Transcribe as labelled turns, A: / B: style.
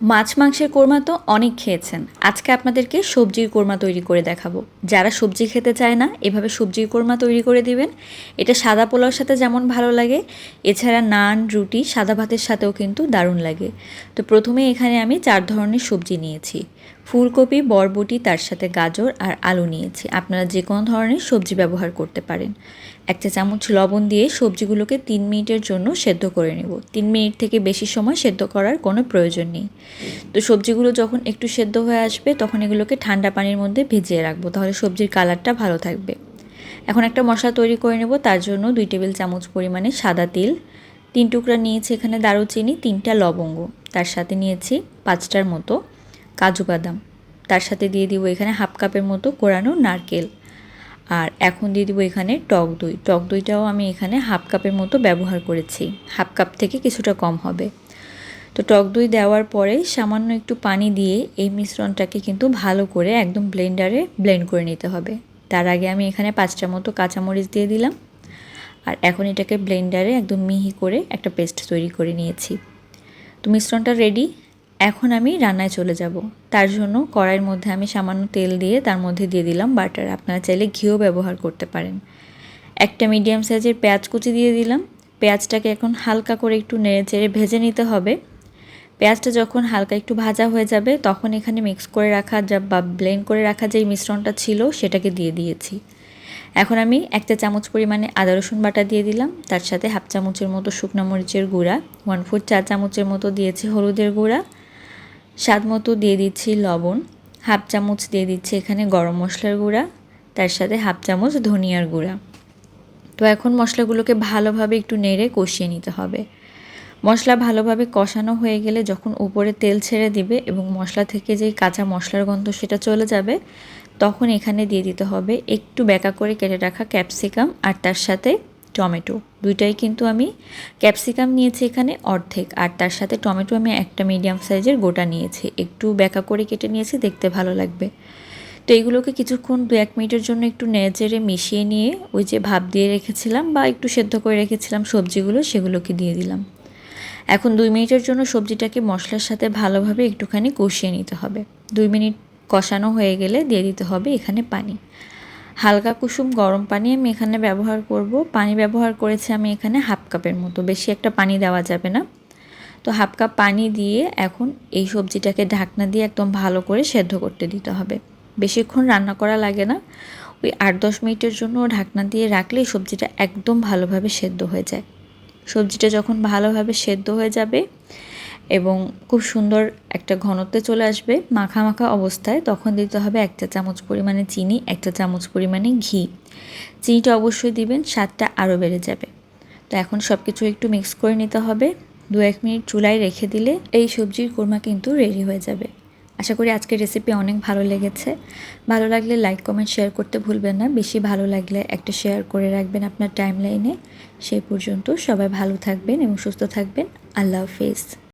A: মাছ মাংসের কোরমা তো অনেক খেয়েছেন। আজকে আপনাদেরকে সবজির কোরমা তৈরি করে দেখাবো। যারা সবজি খেতে চায় না, এভাবে সবজির কোরমা তৈরি করে দিবেন। এটা সাদা পোলাওর সাথে যেমন ভালো লাগে, এছাড়া নান, রুটি, সাদা ভাতের সাথেও কিন্তু দারুণ লাগে। তো প্রথমে এখানে আমি চার ধরনের সবজি নিয়েছি। ফুলকপি, বরবটি, তার সাথে গাজর আর আলু নিয়েছি। আপনারা যে কোনো ধরনের সবজি ব্যবহার করতে পারেন। একটা চামচ লবণ দিয়ে সবজিগুলোকে তিন মিনিটের জন্য সেদ্ধ করে নেব। তিন মিনিট থেকে বেশি সময় সেদ্ধ করার কোনো প্রয়োজন নেই। তো সবজিগুলো যখন একটু সেদ্ধ হয়ে আসবে, তখন এগুলোকে ঠান্ডা পানির মধ্যে ভিজিয়ে রাখব। তাহলে সবজির কালারটা ভালো থাকবে। এখন একটা মশলা তৈরি করে নেব, তার জন্য দুই টেবিল চামচ পরিমাণে সাদা তিল, তিন টুকরা নিয়েছি এখানে দারুচিনি, তিনটা লবঙ্গ। তার সাথে নিয়েছি পাঁচটার মতো কাজু বাদাম। তার সাথে দিয়ে দিব এখানে হাফ কাপের মতো কোরানো নারকেল। আর এখন দিয়ে দিব এখানে টক দই। টক দইটাও আমি এখানে হাফ কাপের মতো ব্যবহার করেছি। হাফ কাপ থেকে কিছুটা কম হবে। তো টক দই দেওয়ার পরে সামান্য একটু পানি দিয়ে এই মিশ্রণটাকে কিন্তু ভালো করে একদম ব্লেন্ডারে ব্লেন্ড করে নিতে হবে। তার আগে আমি এখানে পাঁচটা মতো কাঁচামরিচ দিয়ে দিলাম। আর এখন এটাকে ব্লেন্ডারে একদম মিহি করে একটা পেস্ট তৈরি করে নিয়েছি। তো মিশ্রণটা রেডি এখন আমি রান্নায় চলে যাব। তার জন্য কড়াইয়ের মধ্যে আমি সামান্য তেল দিয়ে তার মধ্যে দিয়ে দিলাম বাটার আপনারা চাইলে ঘিও ব্যবহার করতে পারেন। একটা মিডিয়াম সাইজের পেঁয়াজ কুচি দিয়ে দিলাম। পেঁয়াজটাকে এখন হালকা করে একটু নেড়ে চেড়ে ভেজে নিতে হবে। পেঁয়াজটা যখন হালকা একটু ভাজা হয়ে যাবে, তখন এখানে মিক্স করে রাখা যা বা ব্লেন্ড করে রাখা যেই মিশ্রণটা ছিল, সেটাকে দিয়ে দিয়েছি। এখন আমি একটা চামচ পরিমাণে আদা, রসুন বাটা দিয়ে দিলাম। তার সাথে হাফ চামচের মতো শুকনো মরিচের গুঁড়া ওয়ান ফোর চা চামচের মতো দিয়েছি হলুদের গুঁড়া, স্বাদ মতো দিয়ে দিচ্ছি লবণ, হাফ চামচ দিয়ে দিচ্ছি এখানে গরম মশলার গুঁড়া, তার সাথে হাফ চামচ ধনিয়ার গুঁড়া। তো এখন মশলাগুলোকে ভালোভাবে একটু নেড়ে কষিয়ে নিতে হবে। মশলা ভালোভাবে কষানো হয়ে গেলে যখন উপরে তেল ছেড়ে দিবে এবং মশলা থেকে যেই কাঁচা মশলার গন্ধ সেটা চলে যাবে, তখন এখানে দিয়ে দিতে হবে একটু ব্যাকা করে কেটে রাখা ক্যাপসিকাম আর তার সাথে টমেটো। দুইটাই কিন্তু আমি ক্যাপসিকাম নিয়েছি এখানে অর্ধেক আর তার সাথে টমেটো আমি একটা মিডিয়াম সাইজের গোটা নিয়েছি। একটু ব্যাকা করে কেটে নিয়েছি, দেখতে ভালো লাগবে। তো এইগুলোকে কিছুক্ষণ দু এক মিনিটের জন্য একটু নেড়েচেড়ে মিশিয়ে নিয়ে ওই যে ভাপ দিয়ে রেখেছিলাম বা একটু সেদ্ধ করে রেখেছিলাম সবজিগুলো, সেগুলোকে দিয়ে দিলাম। এখন দুই মিনিটের জন্য সবজিটাকে মশলার সাথে ভালোভাবে একটুখানি কষিয়ে নিতে হবে। দুই মিনিট কষানো হয়ে গেলে দিয়ে দিতে হবে এখানে পানি। হালকা কুসুম গরম পানি আমি এখানে ব্যবহার করব। পানি ব্যবহার করেছি আমি এখানে হাফ কাপের মতো। বেশি একটা পানি দেওয়া যাবে না। তো হাফ কাপ পানি দিয়ে এখন এই সবজিটাকে ঢাকনা দিয়ে একদম ভালো করে সেদ্ধ করতে দিতে হবে। বেশিক্ষণ রান্না করা লাগে না। ওই আট দশ মিনিটের জন্য ঢাকনা দিয়ে রাখলেই সবজিটা একদম ভালোভাবে সেদ্ধ হয়ে যায়। সবজিটা যখন ভালোভাবে সেদ্ধ হয়ে যাবে এবং খুব সুন্দর একটা ঘনত্বে চলে আসবে মাখা মাখা অবস্থায়, তখন দিতে হবে একটা চামচ পরিমাণে চিনি একটা চামচ পরিমাণে ঘি। চিনিটা অবশ্যই দিবেন, স্বাদটা আরও বেড়ে যাবে। তো এখন সব কিছু একটু মিক্স করে নিতে হবে। দু এক মিনিট চুলায় রেখে দিলে এই সবজির কোরমা কিন্তু রেডি হয়ে যাবে। আশা করি আজকের রেসিপি অনেক ভালো লেগেছে। ভালো লাগলে লাইক কমেন্ট শেয়ার করতে ভুলবেন না। বেশি ভালো লাগলে একটা শেয়ার করে রাখবেন আপনার টাইম লাইনে সেই পর্যন্ত সবাই ভালো থাকবেন এবং সুস্থ থাকবেন। আল্লাহ হাফিজ।